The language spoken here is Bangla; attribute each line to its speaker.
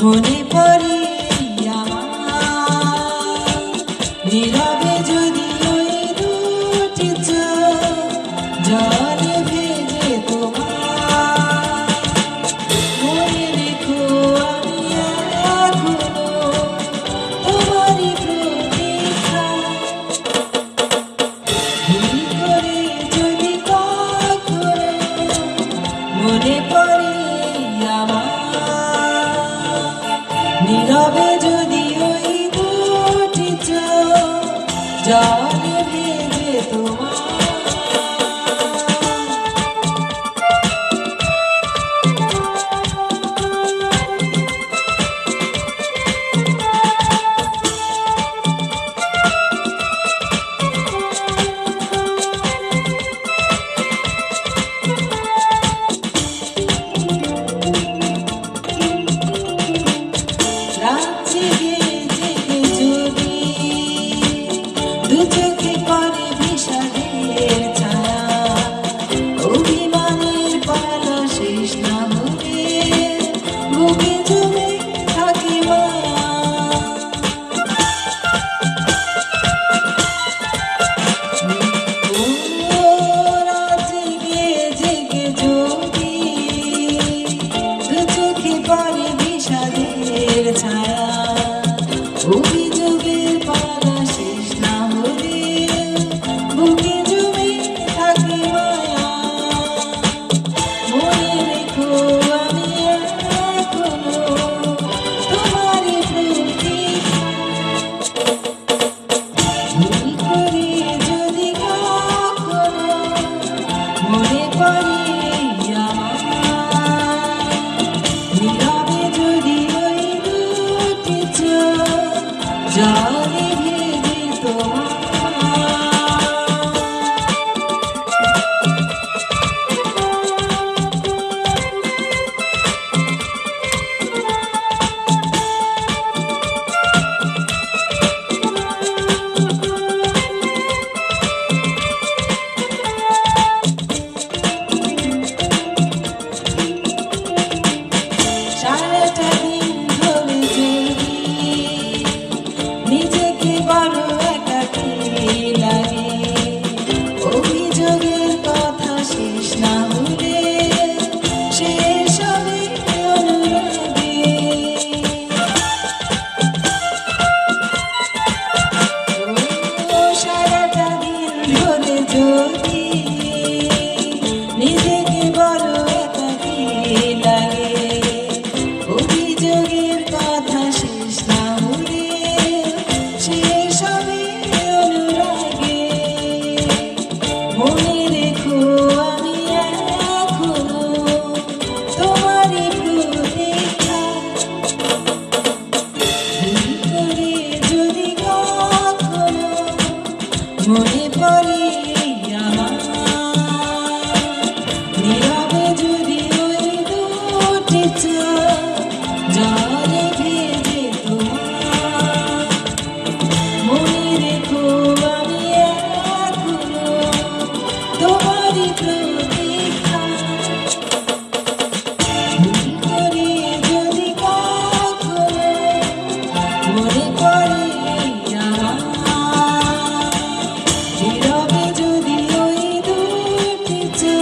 Speaker 1: মনে পড়ে নীরবে যদি ওই দুটি জলে ভেজে তোমার, মনে রেখো আমি এখনও তোমারই প্রতীক্ষা। ভুল করে যদি কখনো মনে পড়ে darling. जा মনে পড়ে নীরবে যদি চা do